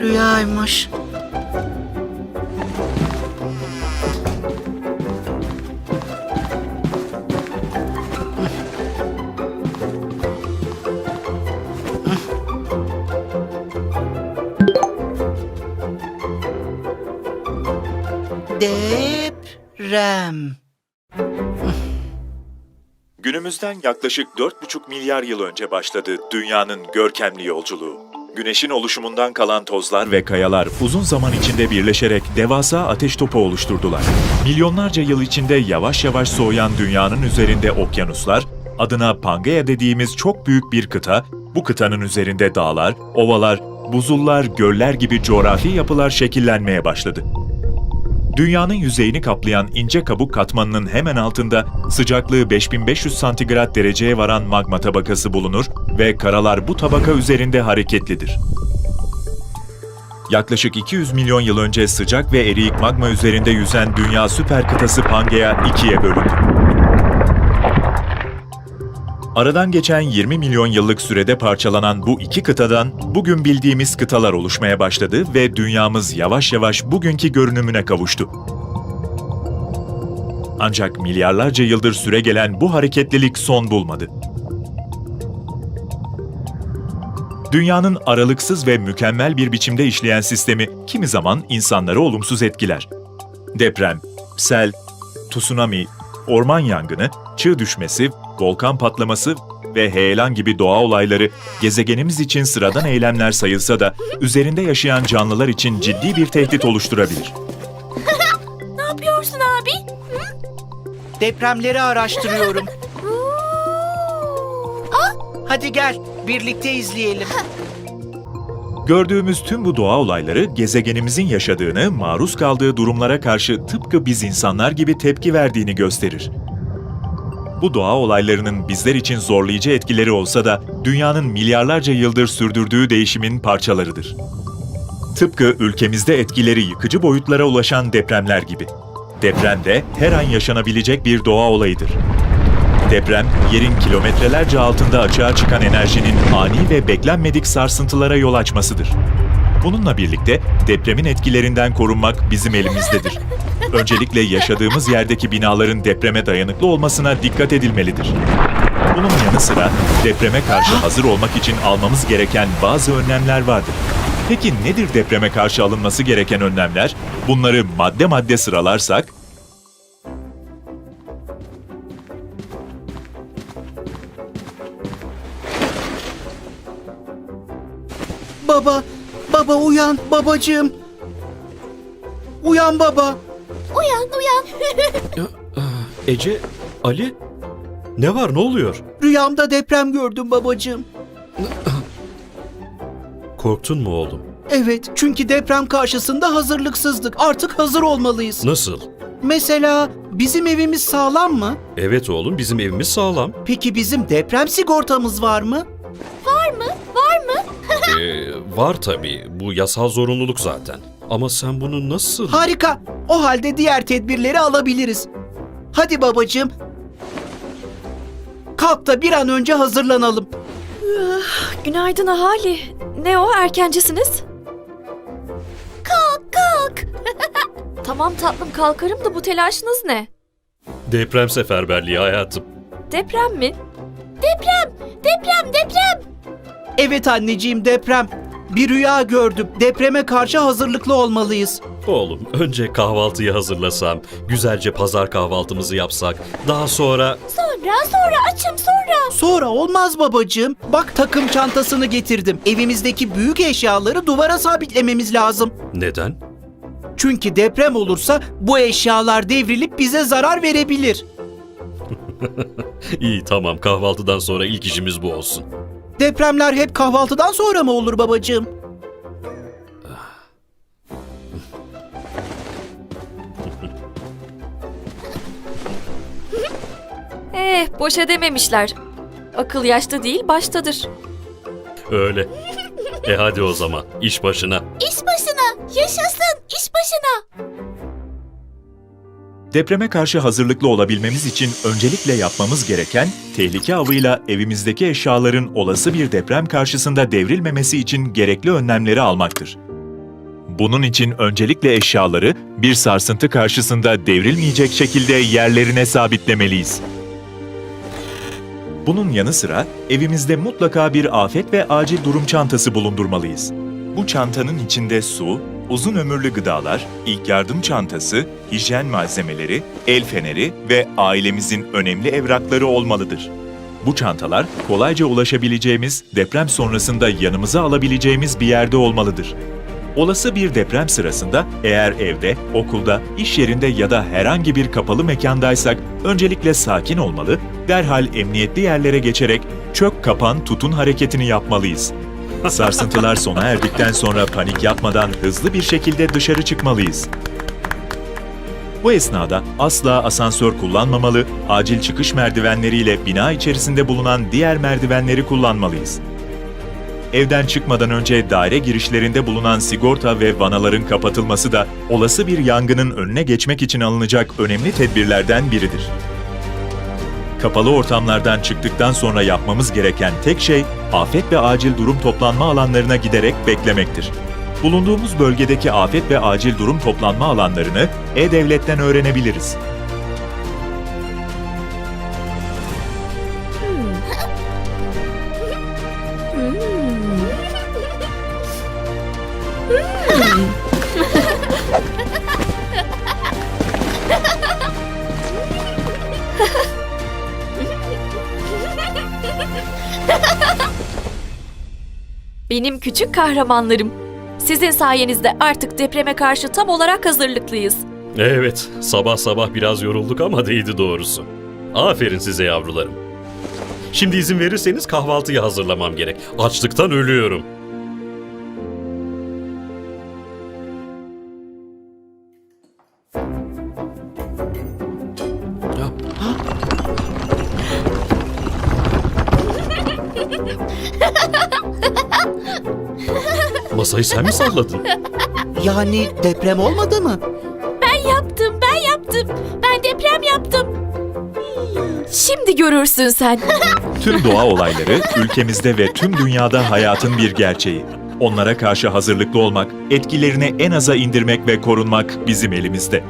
rüyaymış. Deprem. Günümüzden yaklaşık 4,5 milyar yıl önce başladı dünyanın görkemli yolculuğu. Güneşin oluşumundan kalan tozlar ve kayalar uzun zaman içinde birleşerek devasa ateş topu oluşturdular. Milyonlarca yıl içinde yavaş yavaş soğuyan dünyanın üzerinde okyanuslar, adına Pangea dediğimiz çok büyük bir kıta, bu kıtanın üzerinde dağlar, ovalar, buzullar, göller gibi coğrafi yapılar şekillenmeye başladı. Dünyanın yüzeyini kaplayan ince kabuk katmanının hemen altında sıcaklığı 5500 santigrat dereceye varan magma tabakası bulunur ve karalar bu tabaka üzerinde hareketlidir. Yaklaşık 200 milyon yıl önce sıcak ve eriyik magma üzerinde yüzen dünya süper kıtası Pangea ikiye bölündü. Aradan geçen 20 milyon yıllık sürede parçalanan bu iki kıtadan bugün bildiğimiz kıtalar oluşmaya başladı ve dünyamız yavaş yavaş bugünkü görünümüne kavuştu. Ancak milyarlarca yıldır süregelen bu hareketlilik son bulmadı. Dünyanın aralıksız ve mükemmel bir biçimde işleyen sistemi kimi zaman insanları olumsuz etkiler. Deprem, sel, tsunami, orman yangını, çığ düşmesi, volkan patlaması ve heyelan gibi doğa olayları gezegenimiz için sıradan eylemler sayılsa da üzerinde yaşayan canlılar için ciddi bir tehdit oluşturabilir. Ne yapıyorsun abi? Depremleri araştırıyorum. Hadi gel, birlikte izleyelim. Gördüğümüz tüm bu doğa olayları gezegenimizin yaşadığını, maruz kaldığı durumlara karşı tıpkı biz insanlar gibi tepki verdiğini gösterir. Bu doğa olaylarının bizler için zorlayıcı etkileri olsa da dünyanın milyarlarca yıldır sürdürdüğü değişimin parçalarıdır. Tıpkı ülkemizde etkileri yıkıcı boyutlara ulaşan depremler gibi. Deprem de her an yaşanabilecek bir doğa olayıdır. Deprem, yerin kilometrelerce altında açığa çıkan enerjinin ani ve beklenmedik sarsıntılara yol açmasıdır. Bununla birlikte depremin etkilerinden korunmak bizim elimizdedir. Öncelikle yaşadığımız yerdeki binaların depreme dayanıklı olmasına dikkat edilmelidir. Bunun yanı sıra depreme karşı hazır olmak için almamız gereken bazı önlemler vardır. Peki nedir depreme karşı alınması gereken önlemler? Bunları madde madde sıralarsak, uyan babacığım. Uyan baba. Uyan uyan. Ece, Ali, ne var ne oluyor? Rüyamda deprem gördüm babacığım. Korktun mu oğlum? Evet, çünkü deprem karşısında hazırlıksızdık. Artık hazır olmalıyız. Nasıl? Mesela bizim evimiz sağlam mı? Evet oğlum bizim evimiz sağlam. Peki bizim deprem sigortamız var mı? Var var tabii. Bu yasal zorunluluk zaten. Ama sen bunu nasıl... Harika. O halde diğer tedbirleri alabiliriz. Hadi babacığım. Kalk da bir an önce hazırlanalım. Günaydın ahali. Ne o erkencisiniz? Kalk kalk. tamam tatlım kalkarım da bu telaşınız ne? Deprem seferberliği hayatım. Deprem mi? Deprem! Deprem! Deprem! Evet anneciğim deprem. Bir rüya gördüm. Depreme karşı hazırlıklı olmalıyız. Oğlum önce kahvaltıyı hazırlasam, güzelce pazar kahvaltımızı yapsak, daha sonra... Sonra sonra açım sonra. Sonra olmaz babacığım. Bak takım çantasını getirdim. Evimizdeki büyük eşyaları duvara sabitlememiz lazım. Neden? Çünkü deprem olursa bu eşyalar devrilip bize zarar verebilir. İyi tamam kahvaltıdan sonra ilk işimiz bu olsun. Depremler hep kahvaltıdan sonra mı olur babacığım? Eh boşa dememişler. Akıl yaşta değil baştadır. Öyle. E hadi o zaman iş başına. İş başına! Yaşasın! İş başına! Depreme karşı hazırlıklı olabilmemiz için öncelikle yapmamız gereken tehlike avıyla evimizdeki eşyaların olası bir deprem karşısında devrilmemesi için gerekli önlemleri almaktır. Bunun için öncelikle eşyaları bir sarsıntı karşısında devrilmeyecek şekilde yerlerine sabitlemeliyiz. Bunun yanı sıra evimizde mutlaka bir afet ve acil durum çantası bulundurmalıyız. Bu çantanın içinde su, uzun ömürlü gıdalar, ilk yardım çantası, hijyen malzemeleri, el feneri ve ailemizin önemli evrakları olmalıdır. Bu çantalar kolayca ulaşabileceğimiz, deprem sonrasında yanımıza alabileceğimiz bir yerde olmalıdır. Olası bir deprem sırasında eğer evde, okulda, iş yerinde ya da herhangi bir kapalı mekandaysak öncelikle sakin olmalı, derhal emniyetli yerlere geçerek çök kapan tutun hareketini yapmalıyız. Sarsıntılar sona erdikten sonra panik yapmadan hızlı bir şekilde dışarı çıkmalıyız. Bu esnada asla asansör kullanmamalı, acil çıkış merdivenleriyle bina içerisinde bulunan diğer merdivenleri kullanmalıyız. Evden çıkmadan önce daire girişlerinde bulunan sigorta ve vanaların kapatılması da olası bir yangının önüne geçmek için alınacak önemli tedbirlerden biridir. Kapalı ortamlardan çıktıktan sonra yapmamız gereken tek şey afet ve acil durum toplanma alanlarına giderek beklemektir. Bulunduğumuz bölgedeki afet ve acil durum toplanma alanlarını E-Devlet'ten öğrenebiliriz. Benim küçük kahramanlarım. Sizin sayenizde artık depreme karşı tam olarak hazırlıklıyız. Evet, sabah sabah biraz yorulduk ama değdi doğrusu. Aferin size yavrularım. Şimdi izin verirseniz kahvaltıyı hazırlamam gerek. Açlıktan ölüyorum. Masayı sen mi salladın? Yani deprem olmadı mı? Yaptım, ben yaptım. Ben deprem yaptım. Şimdi görürsün sen. Tüm doğa olayları ülkemizde ve tüm dünyada hayatın bir gerçeği. Onlara karşı hazırlıklı olmak, etkilerini en aza indirmek ve korunmak bizim elimizde.